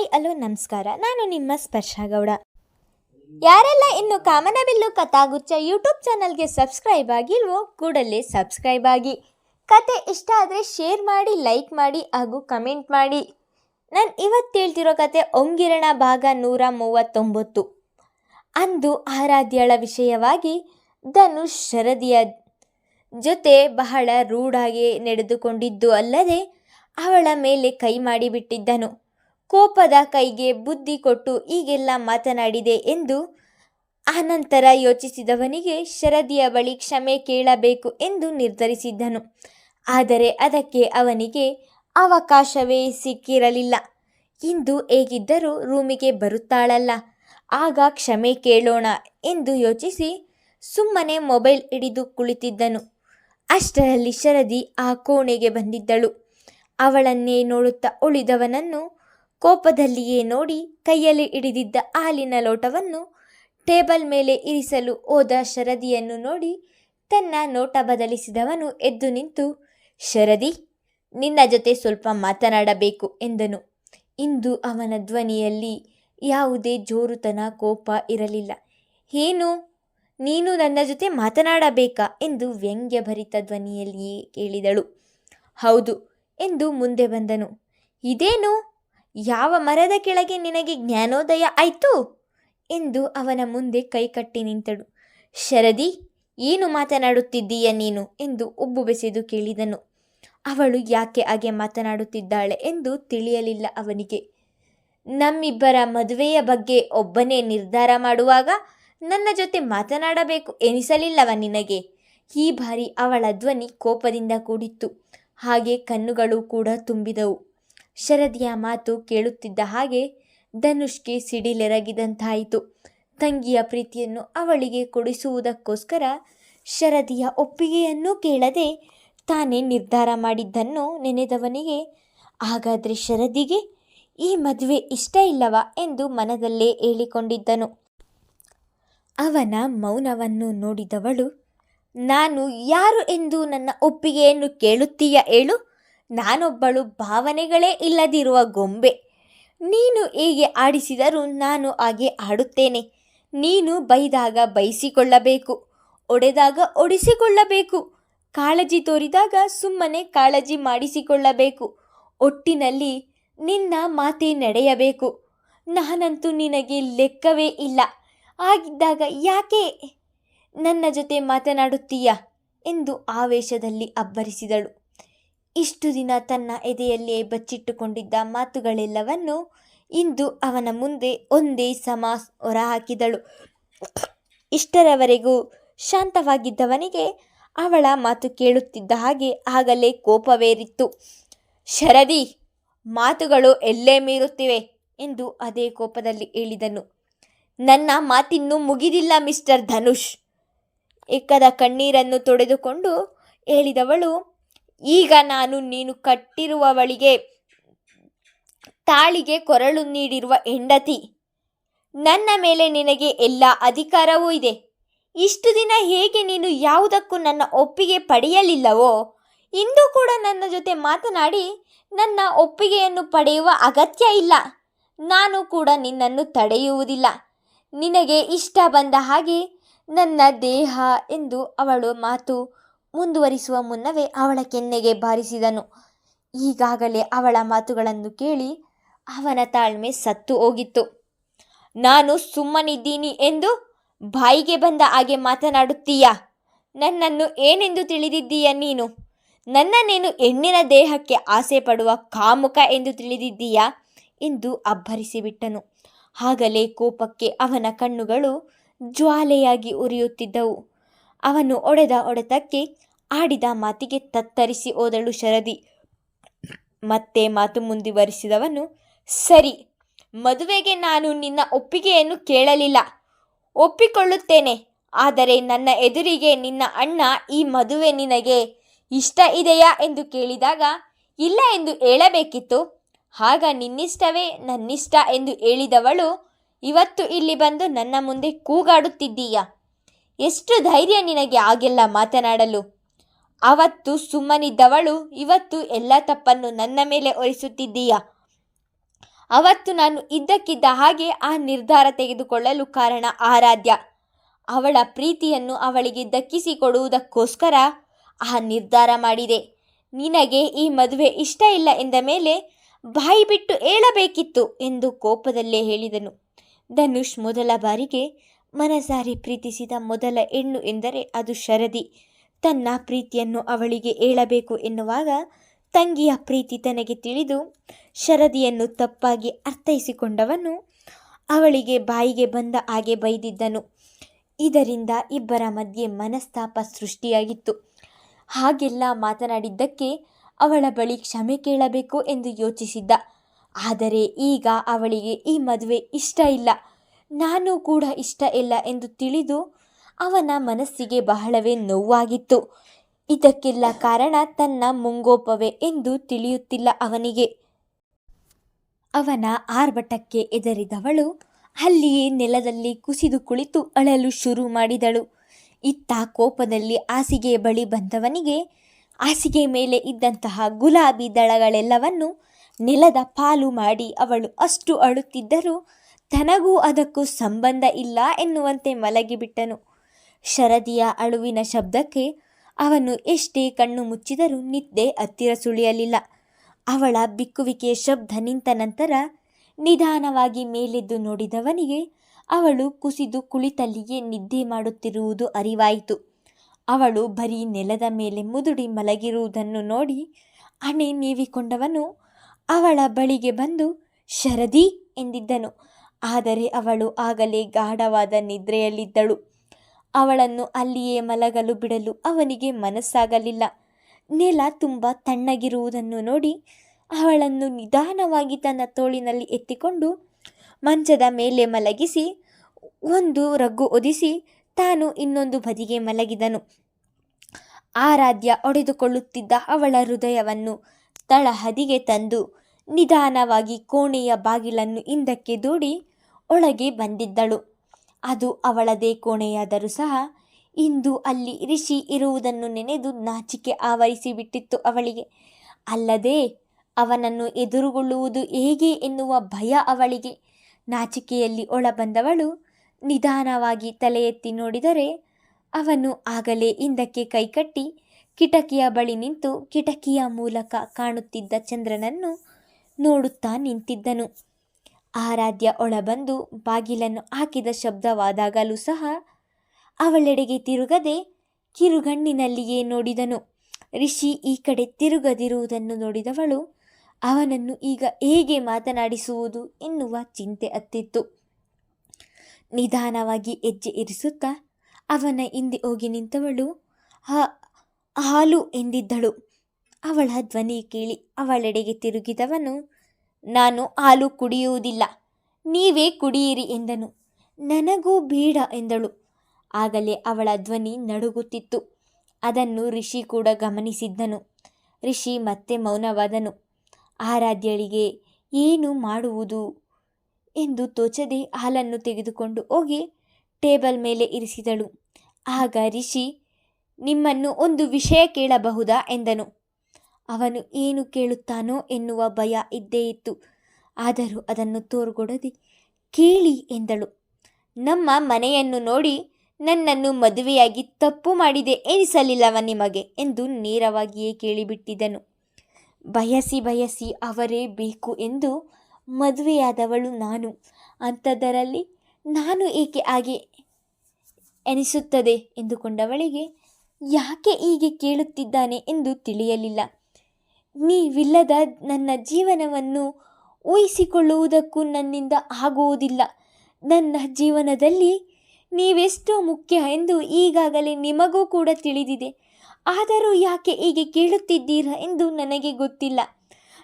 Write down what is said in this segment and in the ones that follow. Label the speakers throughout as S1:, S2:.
S1: Hi, hello, ನಮಸ್ಕಾರ. ನಾನು ನಿಮ್ಮ ಸ್ಪರ್ಶ ಗೌಡ. ಯಾರೆಲ್ಲ ಇನ್ನು ಕಾಮನಬಿಲ್ಲು ಕಥಾಗುಚ್ಚ ಯೂಟ್ಯೂಬ್ ಚಾನಲ್ಗೆ ಸಬ್ಸ್ಕ್ರೈಬ್ ಆಗಿಲ್ವೋ, ಕೂಡಲೇ ಸಬ್ಸ್ಕ್ರೈಬ್ ಆಗಿ. ಕತೆ ಇಷ್ಟ ಆದರೆ ಶೇರ್ ಮಾಡಿ, ಲೈಕ್ ಮಾಡಿ ಹಾಗೂ ಕಮೆಂಟ್ ಮಾಡಿ. ನಾನು ಇವತ್ತು ಹೇಳ್ತಿರೋ ಕತೆ ಒಂಗಿರಣ ಭಾಗ ನೂರ ಮೂವತ್ತೊಂಬತ್ತು. ಅಂದು ಆರಾಧ್ಯಳ ವಿಷಯವಾಗಿ ಧನುಷ್ ಶರದಿಯ ಜೊತೆ ಬಹಳ ರೂಢಾಗಿ ನಡೆದುಕೊಂಡಿದ್ದು ಅಲ್ಲದೆ ಅವಳ ಮೇಲೆ ಕೈ ಮಾಡಿಬಿಟ್ಟಿದ್ದನು. ಕೋಪದ ಕೈಗೆ ಬುದ್ಧಿ ಕೊಟ್ಟು ಈಗೆಲ್ಲ ಮಾತನಾಡಿದೆ ಎಂದು ಆನಂತರ ಯೋಚಿಸಿದವನಿಗೆ ಶರದಿಯ ಬಳಿ ಕ್ಷಮೆ ಕೇಳಬೇಕು ಎಂದು ನಿರ್ಧರಿಸಿದ್ದನು. ಆದರೆ ಅದಕ್ಕೆ ಅವನಿಗೆ ಅವಕಾಶವೇ ಸಿಕ್ಕಿರಲಿಲ್ಲ. ಇಂದು ಹೇಗಿದ್ದರೂ ರೂಮಿಗೆ ಬರುತ್ತಾಳಲ್ಲ. ಆಗ ಕ್ಷಮೆ ಕೇಳೋಣ ಎಂದು ಯೋಚಿಸಿ ಸುಮ್ಮನೆ ಮೊಬೈಲ್ ಹಿಡಿದು ಕುಳಿತಿದ್ದನು. ಅಷ್ಟರಲ್ಲಿ ಶರದಿ ಆ ಕೋಣೆಗೆ ಬಂದಿದ್ದಳು. ಅವಳನ್ನೇ ನೋಡುತ್ತಾ ಉಳಿದವನನ್ನು ಕೋಪದಲ್ಲಿಯೇ ನೋಡಿ ಕೈಯಲ್ಲಿ ಹಿಡಿದಿದ್ದ ಹಾಲಿನ ಲೋಟವನ್ನು ಟೇಬಲ್ ಮೇಲೆ ಇರಿಸಲು ಹೋದ ಶರದಿಯನ್ನು ನೋಡಿ ತನ್ನ ನೋಟ ಬದಲಿಸಿದವನು ಎದ್ದು ನಿಂತು, ಶರದಿ, ನಿನ್ನ ಜೊತೆ ಸ್ವಲ್ಪ ಮಾತನಾಡಬೇಕು ಎಂದನು. ಇಂದು ಅವನ ಧ್ವನಿಯಲ್ಲಿ ಯಾವುದೇ ಜೋರುತನ ಕೋಪ ಇರಲಿಲ್ಲ. ಏನು? ನೀನು ನನ್ನ ಜೊತೆ ಮಾತನಾಡಬೇಕಾ? ಎಂದು ವ್ಯಂಗ್ಯಭರಿತ ಧ್ವನಿಯಲ್ಲಿಯೇ ಕೇಳಿದಳು. ಹೌದು ಎಂದು ಮುಂದೆ ಬಂದನು. ಇದೇನು? ಯಾವ ಮರದ ಕೆಳಗೆ ನಿನಗೆ ಜ್ಞಾನೋದಯ ಆಯಿತು? ಎಂದು ಅವನ ಮುಂದೆ ಕೈಕಟ್ಟಿ ನಿಂತಳು. ಶರದಿ, ಏನು ಮಾತನಾಡುತ್ತಿದ್ದೀಯ ನೀನು? ಎಂದು ಉಬ್ಬು ಬೆಸೆದು ಕೇಳಿದನು. ಅವಳು ಯಾಕೆ ಹಾಗೆ ಮಾತನಾಡುತ್ತಿದ್ದಾಳೆ ಎಂದು ತಿಳಿಯಲಿಲ್ಲ ಅವನಿಗೆ. ನಮ್ಮಿಬ್ಬರ ಮದುವೆಯ ಬಗ್ಗೆ ಒಬ್ಬನೇ ನಿರ್ಧಾರ ಮಾಡುವಾಗ ನನ್ನ ಜೊತೆ ಮಾತನಾಡಬೇಕು ಎನಿಸಲಿಲ್ಲವ ನಿನಗೆ? ಈ ಬಾರಿ ಅವಳ ಧ್ವನಿ ಕೋಪದಿಂದ ಕೂಡಿತ್ತು. ಹಾಗೆ ಕಣ್ಣುಗಳು ಕೂಡ ತುಂಬಿದವು. ಶರದಿಯ ಮಾತು ಕೇಳುತ್ತಿದ್ದ ಹಾಗೆ ಧನುಷ್ಗೆ ಸಿಡಿಲೆರಗಿದಂತಾಯಿತು. ತಂಗಿಯ ಪ್ರೀತಿಯನ್ನು ಅವಳಿಗೆ ಕೊಡಿಸುವುದಕ್ಕೋಸ್ಕರ ಶರದಿಯ ಒಪ್ಪಿಗೆಯನ್ನೂ ಕೇಳದೆ ತಾನೇ ನಿರ್ಧಾರ ಮಾಡಿದ್ದನ್ನು ನೆನೆದವನಿಗೆ, ಹಾಗಾದರೆ ಶರದಿಗೆ ಈ ಮದುವೆ ಇಷ್ಟ ಇಲ್ಲವ? ಎಂದು ಮನದಲ್ಲೇ ಹೇಳಿಕೊಂಡಿದ್ದನು. ಅವನ ಮೌನವನ್ನು ನೋಡಿದವಳು, ನಾನು ಯಾರು ಎಂದು ನನ್ನ ಒಪ್ಪಿಗೆಯನ್ನು ಕೇಳುತ್ತೀಯ ಹೇಳು? ನಾನೊಬ್ಬಳು ಭಾವನೆಗಳೇ ಇಲ್ಲದಿರುವ ಗೊಂಬೆ. ನೀನು ಹೇಗೆ ಆಡಿಸಿದರೂ ನಾನು ಹಾಗೆ ಆಡುತ್ತೇನೆ. ನೀನು ಬೈದಾಗ ಬೈಸಿಕೊಳ್ಳಬೇಕು, ಒಡೆದಾಗ ಒಡಿಸಿಕೊಳ್ಳಬೇಕು. ಕಾಳಜಿ ತೋರಿದಾಗ ಸುಮ್ಮನೆ ಕಾಳಜಿ ಮಾಡಿಸಿಕೊಳ್ಳಬೇಕು. ಒಟ್ಟಿನಲ್ಲಿ ನಿನ್ನ ಮಾತೆ ನಡೆಯಬೇಕು. ನಾನಂತೂ ನಿನಗೆ ಲೆಕ್ಕವೇ ಇಲ್ಲ. ಆಗಿದ್ದಾಗ ಯಾಕೆ ನನ್ನ ಜೊತೆ ಮಾತನಾಡುತ್ತೀಯ? ಎಂದು ಆವೇಶದಲ್ಲಿ ಅಬ್ಬರಿಸಿದಳು. ಇಷ್ಟು ದಿನ ತನ್ನ ಎದೆಯಲ್ಲೇ ಬಚ್ಚಿಟ್ಟುಕೊಂಡಿದ್ದ ಮಾತುಗಳೆಲ್ಲವನ್ನು ಇಂದು ಅವನ ಮುಂದೆ ಒಂದೇ ಸಮ ಹೊರಹಾಕಿದಳು. ಇಷ್ಟರವರೆಗೂ ಶಾಂತವಾಗಿದ್ದವನಿಗೆ ಅವಳ ಮಾತು ಕೇಳುತ್ತಿದ್ದ ಹಾಗೆ ಆಗಲೇ ಕೋಪವೇರಿತ್ತು. ಶರದಿ, ಮಾತುಗಳು ಎಲ್ಲೇ ಮೀರುತ್ತಿವೆ? ಎಂದು ಅದೇ ಕೋಪದಲ್ಲಿ ಹೇಳಿದನು. ನನ್ನ ಮಾತಿನ್ನೂ ಮುಗಿದಿಲ್ಲ, ಮಿಸ್ಟರ್ ಧನುಷ್. ಎಕ್ಕದ ಕಣ್ಣೀರನ್ನು ತೊಡೆದುಕೊಂಡು ಹೇಳಿದವಳು ಈಗ ನಾನು ನೀನು ಕಟ್ಟಿರುವವಳಿಗೆ ತಾಳಿಗೆ ಕೊರಳು ನೀಡಿರುವ ಹೆಂಡತಿ. ನನ್ನ ಮೇಲೆ ನಿನಗೆ ಎಲ್ಲ ಅಧಿಕಾರವೂ ಇದೆ. ಇಷ್ಟು ದಿನ ಹೇಗೆ ನೀನು ಯಾವುದಕ್ಕೂ ನನ್ನ ಒಪ್ಪಿಗೆ ಪಡೆಯಲಿಲ್ಲವೋ, ಇಂದು ಕೂಡ ನನ್ನ ಜೊತೆ ಮಾತನಾಡಿ ನನ್ನ ಒಪ್ಪಿಗೆಯನ್ನು ಪಡೆಯುವ ಅಗತ್ಯ ಇಲ್ಲ. ನಾನು ಕೂಡ ನಿನ್ನನ್ನು ತಡೆಯುವುದಿಲ್ಲ. ನಿನಗೆ ಇಷ್ಟ ಬಂದ ಹಾಗೆ ನನ್ನ ದೇಹ ಎಂದು ಅವಳು ಮಾತು ಮುಂದುವರಿಸುವ ಮುನ್ನವೇ ಅವಳ ಕೆನ್ನೆಗೆ ಬಾರಿಸಿದನು. ಈಗಾಗಲೇ ಅವಳ ಮಾತುಗಳನ್ನು ಕೇಳಿ ಅವನ ತಾಳ್ಮೆ ಸತ್ತು ಹೋಗಿತ್ತು. ನಾನು ಸುಮ್ಮನಿದ್ದೀನಿ ಎಂದು ಬಾಯಿಗೆ ಬಂದ ಹಾಗೆ ಮಾತನಾಡುತ್ತೀಯ? ನನ್ನನ್ನು ಏನೆಂದು ತಿಳಿದಿದ್ದೀಯ ನೀನು? ನನ್ನನ್ನೇನು ಹೆಣ್ಣಿನ ದೇಹಕ್ಕೆ ಆಸೆ ಪಡುವ ಕಾಮುಕ ಎಂದು ತಿಳಿದಿದ್ದೀಯಾ? ಎಂದು ಅಬ್ಬರಿಸಿಬಿಟ್ಟನು. ಆಗಲೇ ಕೋಪಕ್ಕೆ ಅವನ ಕಣ್ಣುಗಳು ಜ್ವಾಲೆಯಾಗಿ ಉರಿಯುತ್ತಿದ್ದವು. ಅವನು ಒಡೆದ ಒಡೆತಕ್ಕೆ ಆಡಿದ ಮಾತಿಗೆ ತತ್ತರಿಸಿ ಓದಳು ಶರದಿ. ಮತ್ತೆ ಮಾತು ಮುಂದುವರಿಸಿದವನು, ಸರಿ, ಮದುವೆಗೆ ನಾನು ನಿನ್ನ ಒಪ್ಪಿಗೆಯನ್ನು ಕೇಳಲಿಲ್ಲ. ಒಪ್ಪಿಕೊಳ್ಳುತ್ತೇನೆ, ಆದರೆ ನನ್ನ ಎದುರಿಗೆ ನಿನ್ನ ಅಣ್ಣ ಈ ಮದುವೆ ನಿನಗೆ ಇಷ್ಟ ಇದೆಯಾ ಎಂದು ಕೇಳಿದಾಗ, ಇಲ್ಲ ಎಂದು ಹೇಳಬೇಕಿತ್ತು. ಆಗ ನಿನ್ನಿಷ್ಟವೇ ನನ್ನಿಷ್ಟ ಎಂದು ಹೇಳಿದವಳು, ಇವತ್ತು ಇಲ್ಲಿ ಬಂದು ನನ್ನ ಮುಂದೆ ಕೂಗಾಡುತ್ತಿದ್ದೀಯ? ಎಷ್ಟು ಧೈರ್ಯ ನಿನಗೆ ಆಗೆಲ್ಲ ಮಾತನಾಡಲು? ಅವತ್ತು ಸುಮ್ಮನಿದ್ದವಳು, ಇವತ್ತು ಎಲ್ಲ ತಪ್ಪನ್ನು ನನ್ನ ಮೇಲೆ ಹೊರಿಸುತ್ತಿದ್ದೀಯ? ಅವತ್ತು ನಾನು ಇದ್ದಕ್ಕಿದ್ದ ಹಾಗೆ ಆ ನಿರ್ಧಾರ ತೆಗೆದುಕೊಳ್ಳಲು ಕಾರಣ ಆರಾಧ್ಯ. ಅವಳ ಪ್ರೀತಿಯನ್ನು ಅವಳಿಗೆ ದಕ್ಕಿಸಿಕೊಡುವುದಕ್ಕೋಸ್ಕರ ಆ ನಿರ್ಧಾರ ಮಾಡಿದೆ. ನಿನಗೆ ಈ ಮದುವೆ ಇಷ್ಟ ಇಲ್ಲ ಎಂದ ಮೇಲೆ ಬಾಯಿ ಬಿಟ್ಟು ಹೇಳಬೇಕಿತ್ತು ಎಂದು ಕೋಪದಲ್ಲೇ ಹೇಳಿದನು. ಧನುಷ್ ಮೊದಲ ಬಾರಿಗೆ ಮನಸಾರಿ ಪ್ರೀತಿಸಿದ ಮೊದಲ ಹೆಣ್ಣು ಎಂದರೆ ಅದು ಶರದಿ. ತನ್ನ ಪ್ರೀತಿಯನ್ನು ಅವಳಿಗೆ ಹೇಳಬೇಕು ಎನ್ನುವಾಗ ತಂಗಿಯ ಪ್ರೀತಿ ತನಗೆ ತಿಳಿದು ಶರದಿಯನ್ನು ತಪ್ಪಾಗಿ ಅರ್ಥೈಸಿಕೊಂಡವನು ಅವಳಿಗೆ ಬಾಯಿಗೆ ಬಂದ ಹಾಗೆ ಬೈದಿದ್ದನು. ಇದರಿಂದ ಇಬ್ಬರ ಮಧ್ಯೆ ಮನಸ್ತಾಪ ಸೃಷ್ಟಿಯಾಗಿತ್ತು. ಹಾಗೆಲ್ಲ ಮಾತನಾಡಿದ್ದಕ್ಕೆ ಅವಳ ಬಳಿ ಕ್ಷಮೆ ಕೇಳಬೇಕು ಎಂದು ಯೋಚಿಸಿದ್ದ. ಆದರೆ ಈಗ ಅವಳಿಗೆ ಈ ಮದುವೆ ಇಷ್ಟ ಇಲ್ಲ. ನಾನು ಕೂಡ ಇಷ್ಟ ಇಲ್ಲ ಎಂದು ತಿಳಿದು ಅವನ ಮನಸ್ಸಿಗೆ ಬಹಳವೇ ನೋವಾಗಿತ್ತು. ಇದಕ್ಕೆಲ್ಲ ಕಾರಣ ತನ್ನ ಮುಂಗೋಪವೇ ಎಂದು ತಿಳಿಯುತ್ತಿಲ್ಲ ಅವನಿಗೆ. ಅವನ ಆರ್ಭಟಕ್ಕೆ ಎದರಿದವಳು ಅಲ್ಲಿಯೇ ನೆಲದಲ್ಲಿ ಕುಸಿದು ಕುಳಿತು ಅಳಲು ಶುರು ಮಾಡಿದಳು. ಇತ್ತ ಕೋಪದಲ್ಲಿ ಹಾಸಿಗೆ ಬಳಿ ಬಂದವನಿಗೆ ಹಾಸಿಗೆ ಮೇಲೆ ಇದ್ದಂತಹ ಗುಲಾಬಿ ದಳಗಳೆಲ್ಲವನ್ನು ನೆಲದ ಪಾಲು ಮಾಡಿ ಅವಳು ಅಷ್ಟು ಅಳುತ್ತಿದ್ದರೂ ತನಗೂ ಅದಕ್ಕೂ ಸಂಬಂಧ ಇಲ್ಲ ಎನ್ನುವಂತೆ ಮಲಗಿಬಿಟ್ಟನು. ಶರದಿಯ ಅಳುವಿನ ಶಬ್ದಕ್ಕೆ ಅವನು ಎಷ್ಟೇ ಕಣ್ಣು ಮುಚ್ಚಿದರೂ ನಿದ್ದೆ ಹತ್ತಿರ ಸುಳಿಯಲಿಲ್ಲ. ಅವಳ ಬಿಕ್ಕುವಿಕೆಯ ಶಬ್ದ ನಿಂತ ನಂತರ ನಿಧಾನವಾಗಿ ಮೇಲೆದ್ದು ನೋಡಿದವನಿಗೆ ಅವಳು ಕುಸಿದು ಕುಳಿತಲ್ಲಿಯೇ ನಿದ್ದೆ ಮಾಡುತ್ತಿರುವುದು ಅರಿವಾಯಿತು. ಅವಳು ಬರೀ ನೆಲದ ಮೇಲೆ ಮುದುಡಿ ಮಲಗಿರುವುದನ್ನು ನೋಡಿ ಅಣೆ ನೀವಿಕೊಂಡವನು ಅವಳ ಬಳಿಗೆ ಬಂದು, ಶರದಿ ಎಂದಿದ್ದನು. ಆದರೆ ಅವಳು ಆಗಲೇ ಗಾಢವಾದ ನಿದ್ರೆಯಲ್ಲಿದ್ದಳು. ಅವಳನ್ನು ಅಲ್ಲಿಯೇ ಮಲಗಲು ಬಿಡಲು ಅವನಿಗೆ ಮನಸ್ಸಾಗಲಿಲ್ಲ. ನೆಲ ತುಂಬ ತಣ್ಣಗಿರುವುದನ್ನು ನೋಡಿ ಅವಳನ್ನು ನಿಧಾನವಾಗಿ ತನ್ನ ತೋಳಿನಲ್ಲಿ ಎತ್ತಿಕೊಂಡು ಮಂಚದ ಮೇಲೆ ಮಲಗಿಸಿ, ಒಂದು ರಗ್ಗು ಒದಿಸಿ ತಾನು ಇನ್ನೊಂದು ಬದಿಗೆ ಮಲಗಿದನು. ಆರಾಧ್ಯ ಒಡೆದುಕೊಳ್ಳುತ್ತಿದ್ದ ಅವಳ ಹೃದಯವನ್ನು ತಳಹದಿಗೆ ತಂದು ನಿಧಾನವಾಗಿ ಕೋಣೆಯ ಬಾಗಿಲನ್ನು ಹಿಂದಕ್ಕೆ ದೂಡಿ ಒಳಗೆ ಬಂದಿದ್ದಳು. ಅದು ಅವಳದೇ ಕೋಣೆಯಾದರೂ ಸಹ ಇಂದು ಅಲ್ಲಿ ರಿಷಿ ಇರುವುದನ್ನು ನೆನೆದು ನಾಚಿಕೆ ಆವರಿಸಿ ಬಿಟ್ಟಿತ್ತು ಅವಳಿಗೆ. ಅಲ್ಲದೆ ಅವನನ್ನು ಎದುರುಗೊಳ್ಳುವುದು ಹೇಗೆ ಎನ್ನುವ ಭಯ ಅವಳಿಗೆ. ನಾಚಿಕೆಯಲ್ಲಿ ಒಳಬಂದವಳು ನಿಧಾನವಾಗಿ ತಲೆ ಎತ್ತಿ ನೋಡಿದರೆ ಅವನು ಆಗಲೇ ಹಿಂದಕ್ಕೆ ಕೈಕಟ್ಟಿ ಕಿಟಕಿಯ ಬಳಿ ನಿಂತು ಕಿಟಕಿಯ ಮೂಲಕ ಕಾಣುತ್ತಿದ್ದ ಚಂದ್ರನನ್ನು ನೋಡುತ್ತಾ ನಿಂತಿದ್ದನು. ಆರಾಧ್ಯ ಒಳಬಂದು ಬಾಗಿಲನ್ನು ಹಾಕಿದ ಶಬ್ದವಾದಾಗಲೂ ಸಹ ಅವಳೆಡೆಗೆ ತಿರುಗದೆ ಕಿರುಗಣ್ಣಿನಲ್ಲಿಯೇ ನೋಡಿದನು. ರಿಷಿ ಈ ಕಡೆ ತಿರುಗದಿರುವುದನ್ನು ನೋಡಿದವಳು, ಅವನನ್ನು ಈಗ ಹೇಗೆ ಮಾತನಾಡಿಸುವುದು ಎನ್ನುವ ಚಿಂತೆ ಅತ್ತಿತ್ತು. ನಿಧಾನವಾಗಿ ಹೆಜ್ಜೆ ಇರಿಸುತ್ತಾ ಅವನ ಹಿಂದೆ ಹೋಗಿ ನಿಂತವಳು ಹಾಲು ಎಂದಿದ್ದಳು. ಅವಳ ಧ್ವನಿ ಕೇಳಿ ಅವಳೆಡೆಗೆ ತಿರುಗಿದವನು ನಾನು ಹಾಲು ಕುಡಿಯುವುದಿಲ್ಲ. ನೀವೇ ಕುಡಿಯಿರಿ ಎಂದನು. ನನಗೂ ಬೇಡ ಎಂದಳು. ಆಗಲೇ ಅವಳ ಧ್ವನಿ ನಡುಗುತ್ತಿತ್ತು. ಅದನ್ನು ರಿಷಿ ಕೂಡ ಗಮನಿಸಿದ್ದನು. ರಿಷಿ ಮತ್ತೆ ಮೌನವಾದನು. ಆರಾಧ್ಯಳಿಗೆ, ಏನು ಮಾಡುವುದು? ಎಂದು ತೋಚದೆ ಹಾಲನ್ನು ತೆಗೆದುಕೊಂಡು ಹೋಗಿ ಟೇಬಲ್ ಮೇಲೆ ಇರಿಸಿದಳು. ಆಗ ರಿಷಿ, ನಿಮ್ಮನ್ನು ಒಂದು ವಿಷಯ ಕೇಳಬಹುದಾ? ಎಂದನು. ಅವನು ಏನು ಕೇಳುತ್ತಾನೋ ಎನ್ನುವ ಭಯ ಇದ್ದೇ ಇತ್ತು. ಆದರೂ ಅದನ್ನು ತೋರ್ಗೊಡದೆ ಕೇಳಿ ಎಂದಳು. ನಮ್ಮ ಮನೆಯನ್ನು ನೋಡಿ ನನ್ನನ್ನು ಮದುವೆಯಾಗಿ ತಪ್ಪು ಮಾಡಿದೆ ಎನಿಸಲಿಲ್ಲವ ನಿಮಗೆ ಎಂದು ನೇರವಾಗಿಯೇ ಕೇಳಿಬಿಟ್ಟಿದನು. ಬಯಸಿ ಬಯಸಿ ಅವರೇ ಬೇಕು ಎಂದು ಮದುವೆಯಾದವಳು ನಾನು. ಅಂಥದ್ದರಲ್ಲಿ ನಾನು ಏಕೆ ಹಾಗೆ ಎನಿಸುತ್ತದೆ ಎಂದುಕೊಂಡವಳಿಗೆ, ಯಾಕೆ ಹೀಗೆ ಕೇಳುತ್ತಿದ್ದಾನೆ ಎಂದು ತಿಳಿಯಲಿಲ್ಲ. ನೀವಿಲ್ಲದ ನನ್ನ ಜೀವನವನ್ನು ಊಹಿಸಿಕೊಳ್ಳುವುದಕ್ಕೂ ನನ್ನಿಂದ ಆಗುವುದಿಲ್ಲ. ನನ್ನ ಜೀವನದಲ್ಲಿ ನೀವೆಷ್ಟು ಮುಖ್ಯ ಎಂದು ಈಗಾಗಲೇ ನಿಮಗೂ ಕೂಡ ತಿಳಿದಿದೆ. ಆದರೂ ಯಾಕೆ ಹೀಗೆ ಕೇಳುತ್ತಿದ್ದೀರಾ ಎಂದು ನನಗೆ ಗೊತ್ತಿಲ್ಲ.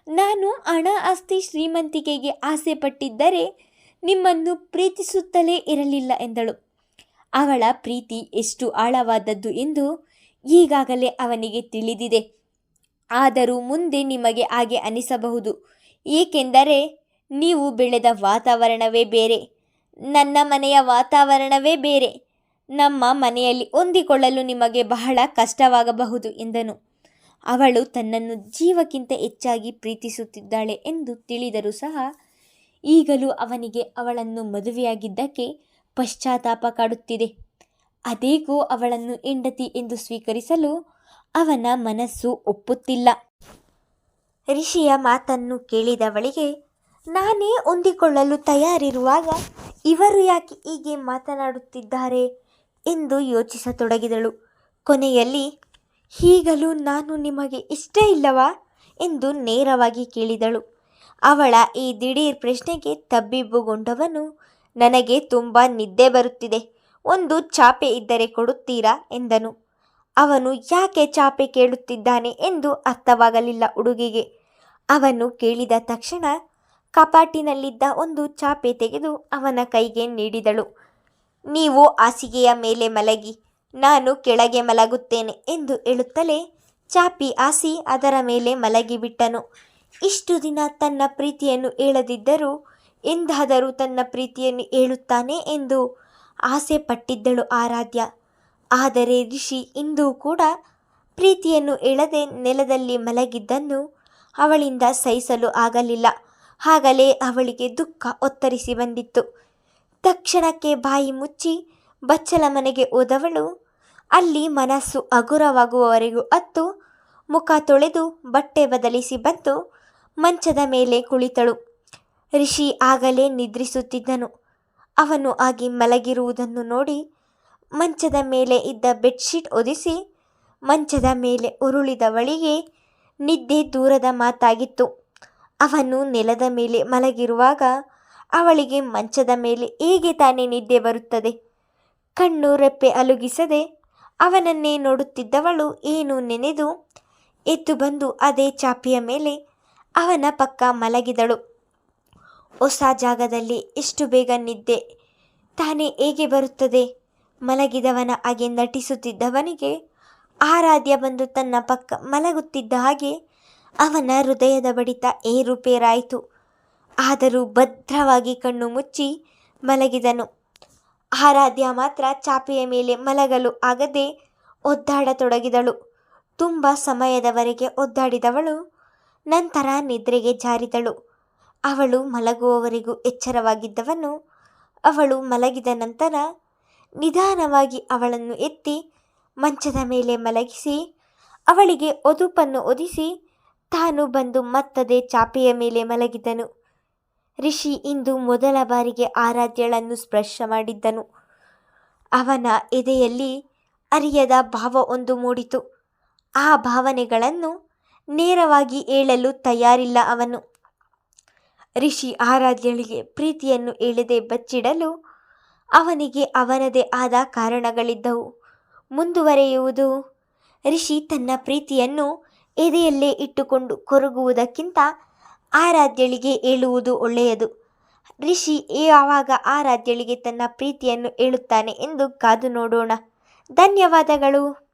S1: ನಾನು ಹಣ ಆಸ್ತಿ ಶ್ರೀಮಂತಿಕೆಗೆ ಆಸೆ ಪಟ್ಟಿದ್ದರೆ ನಿಮ್ಮನ್ನು ಪ್ರೀತಿಸುತ್ತಲೇ ಇರಲಿಲ್ಲ ಎಂದಳು. ಅವಳ ಪ್ರೀತಿ ಎಷ್ಟು ಆಳವಾದದ್ದು ಎಂದು ಈಗಾಗಲೇ ಅವನಿಗೆ ತಿಳಿದಿದೆ. ಆದರೂ ಮುಂದೆ ನಿಮಗೆ ಹಾಗೆ ಅನಿಸಬಹುದು. ಏಕೆಂದರೆ ನೀವು ಬೆಳೆದ ವಾತಾವರಣವೇ ಬೇರೆ, ನನ್ನ ಮನೆಯ ವಾತಾವರಣವೇ ಬೇರೆ, ನಮ್ಮ ಮನೆಯಲ್ಲಿ ಹೊಂದಿಕೊಳ್ಳಲು ನಿಮಗೆ ಬಹಳ ಕಷ್ಟವಾಗಬಹುದು ಎಂದನು. ಅವಳು ತನ್ನನ್ನು ಜೀವಕ್ಕಿಂತ ಹೆಚ್ಚಾಗಿ ಪ್ರೀತಿಸುತ್ತಿದ್ದಾಳೆ ಎಂದು ತಿಳಿದರೂ ಸಹ ಈಗಲೂ ಅವನಿಗೆ ಅವಳನ್ನು ಮದುವೆಯಾಗಿದ್ದಕ್ಕೆ ಪಶ್ಚಾತ್ತಾಪ ಕಾಡುತ್ತಿದೆ. ಅದೇಗೋ ಅವಳನ್ನು ಹೆಂಡತಿ ಎಂದು ಸ್ವೀಕರಿಸಲು ಅವನ ಮನಸ್ಸು ಒಪ್ಪುತ್ತಿಲ್ಲ. ಋಷಿಯ ಮಾತನ್ನು ಕೇಳಿದವಳಿಗೆ, ನಾನೇ ಹೊಂದಿಕೊಳ್ಳಲು ತಯಾರಿರುವಾಗ ಇವರು ಯಾಕೆ ಹೀಗೆ ಮಾತನಾಡುತ್ತಿದ್ದಾರೆ? ಎಂದು ಯೋಚಿಸತೊಡಗಿದಳು. ಕೊನೆಯಲ್ಲಿ ಈಗಲೂ ನಾನು ನಿಮಗೆ ಇಷ್ಟ ಇಲ್ಲವಾ? ಎಂದು ನೇರವಾಗಿ ಕೇಳಿದಳು. ಅವಳ ಈ ದಿಢೀರ್ ಪ್ರಶ್ನೆಗೆ ತಬ್ಬಿಬ್ಬುಗೊಂಡವನು, ನನಗೆ ತುಂಬ ನಿದ್ದೆ ಬರುತ್ತಿದೆ. ಒಂದು ಚಾಪೆ ಇದ್ದರೆ ಕೊಡುತ್ತೀರಾ? ಎಂದನು. ಅವನು ಯಾಕೆ ಚಾಪೆ ಕೇಳುತ್ತಿದ್ದಾನೆ ಎಂದು ಅರ್ಥವಾಗಲಿಲ್ಲ ಹುಡುಗಿಗೆ. ಅವನು ಕೇಳಿದ ತಕ್ಷಣ ಕಪಾಟಿನಲ್ಲಿದ್ದ ಒಂದು ಚಾಪೆ ತೆಗೆದು ಅವನ ಕೈಗೆ ನೀಡಿದಳು. ನೀವು ಹಾಸಿಗೆಯ ಮೇಲೆ ಮಲಗಿ, ನಾನು ಕೆಳಗೆ ಮಲಗುತ್ತೇನೆ ಎಂದು ಹೇಳುತ್ತಲೇ ಚಾಪಿ ಹಾಸಿ ಅದರ ಮೇಲೆ ಮಲಗಿಬಿಟ್ಟನು. ಇಷ್ಟು ದಿನ ತನ್ನ ಪ್ರೀತಿಯನ್ನು ಹೇಳದಿದ್ದರೂ ಎಂದಾದರೂ ತನ್ನ ಪ್ರೀತಿಯನ್ನು ಹೇಳುತ್ತಾನೆ ಎಂದು ಆಸೆ ಪಟ್ಟಿದ್ದಳು ಆರಾಧ್ಯ. ಆದರೆ ರಿಷಿ ಇಂದು ಕೂಡ ಪ್ರೀತಿಯನ್ನು ಎಳದೆ ನೆಲದಲ್ಲಿ ಮಲಗಿದ್ದನ್ನು ಅವಳಿಂದ ಸಹಿಸಲು ಆಗಲಿಲ್ಲ. ಆಗಲೇ ಅವಳಿಗೆ ದುಃಖ ಒತ್ತರಿಸಿ ಬಂದಿತ್ತು. ತಕ್ಷಣಕ್ಕೆ ಬಾಯಿ ಮುಚ್ಚಿ ಬಚ್ಚಲ ಮನೆಗೆ ಹೋದವಳು, ಅಲ್ಲಿ ಮನಸ್ಸು ಹಗುರವಾಗುವವರೆಗೂ ಅತ್ತು ಮುಖ ತೊಳೆದು ಬಟ್ಟೆ ಬದಲಿಸಿ ಬಂದು ಮಂಚದ ಮೇಲೆ ಕುಳಿತಳು. ರಿಷಿ ಆಗಲೇ ನಿದ್ರಿಸುತ್ತಿದ್ದನು. ಅವನು ಆಗಿ ಮಲಗಿರುವುದನ್ನು ನೋಡಿ ಮಂಚದ ಮೇಲೆ ಇದ್ದ ಬೆಡ್ಶೀಟ್ ಒದಿಸಿ ಮಂಚದ ಮೇಲೆ ಉರುಳಿದವಳಿಗೆ ನಿದ್ದೆ ದೂರದ ಮಾತಾಗಿತ್ತು. ಅವನು ನೆಲದ ಮೇಲೆ ಮಲಗಿರುವಾಗ ಅವಳಿಗೆ ಮಂಚದ ಮೇಲೆ ಹೇಗೆ ತಾನೇ ನಿದ್ದೆ ಬರುತ್ತದೆ? ಕಣ್ಣು ರೆಪ್ಪೆ ಅಲುಗಿಸದೆ ಅವನನ್ನೇ ನೋಡುತ್ತಿದ್ದವಳು ಏನು ನೆನೆದು ಎದ್ದು ಬಂದು ಅದೇ ಚಾಪಿಯ ಮೇಲೆ ಅವನ ಪಕ್ಕ ಮಲಗಿದಳು. ಹೊಸ ಜಾಗದಲ್ಲಿ ಎಷ್ಟು ಬೇಗ ನಿದ್ದೆ ತಾನೇ ಹೇಗೆ ಬರುತ್ತದೆ? ಮಲಗಿದವನ ಹಾಗೆ ನಟಿಸುತ್ತಿದ್ದವನಿಗೆ ಆರಾಧ್ಯ ಬಂದು ತನ್ನ ಪಕ್ಕ ಮಲಗುತ್ತಿದ್ದ ಹಾಗೆ ಅವನ ಹೃದಯದ ಬಡಿತ ಏರುಪೇರಾಯಿತು ಆದರೂ ಭದ್ರವಾಗಿ ಕಣ್ಣು ಮುಚ್ಚಿ ಮಲಗಿದನು. ಆರಾಧ್ಯ ಮಾತ್ರ ಚಾಪೆಯ ಮೇಲೆ ಮಲಗಲು ಆಗದೆ ಒದ್ದಾಡತೊಡಗಿದಳು. ತುಂಬ ಸಮಯದವರೆಗೆ ಒದ್ದಾಡಿದವಳು. ನಂತರ ನಿದ್ರೆಗೆ ಜಾರಿದಳು. ಅವಳು ಮಲಗುವವರೆಗೂ ಎಚ್ಚರವಾಗಿದ್ದವನು. ಅವಳು ಮಲಗಿದ ನಂತರ ನಿಧಾನವಾಗಿ ಅವಳನ್ನು ಎತ್ತಿ ಮಂಚದ ಮೇಲೆ ಮಲಗಿಸಿ, ಅವಳಿಗೆ ಒದುಪನ್ನು ಒದಿಸಿ ತಾನು ಬಂದು ಮತ್ತದೆ ಚಾಪೆಯ ಮೇಲೆ ಮಲಗಿದನು. ರಿಷಿ ಇಂದು ಮೊದಲ ಬಾರಿಗೆ ಆರಾಧ್ಯಳನ್ನು ಸ್ಪರ್ಶ ಮಾಡಿದ್ದನು. ಅವನ ಎದೆಯಲ್ಲಿ ಅರಿಯದ ಭಾವ ಒಂದು ಮೂಡಿತು. ಆ ಭಾವನೆಗಳನ್ನು ನೇರವಾಗಿ ಏಳಲು ತಯಾರಿಲ್ಲ ಅವನು. ರಿಷಿ ಆರಾಧ್ಯಳಿಗೆ ಪ್ರೀತಿಯನ್ನು ಹೇಳದೆ ಬಚ್ಚಿಡಲು ಅವನಿಗೆ ಅವನದೇ ಆದ ಕಾರಣಗಳಿದ್ದವು. ಮುಂದುವರೆಯುವುದು ಋಷಿ ತನ್ನ ಪ್ರೀತಿಯನ್ನು ಎದೆಯಲ್ಲೇ ಇಟ್ಟುಕೊಂಡು ಕೊರಗುವುದಕ್ಕಿಂತ ಆರಾಧ್ಯಳಿಗೆ ಹೇಳುವುದು ಒಳ್ಳೆಯದು. ಋಷಿ ಯಾವಾಗ ಆರಾಧ್ಯಳಿಗೆ ತನ್ನ ಪ್ರೀತಿಯನ್ನು ಹೇಳುತ್ತಾನೆ ಎಂದು ಕಾದು ನೋಡೋಣ. ಧನ್ಯವಾದಗಳು.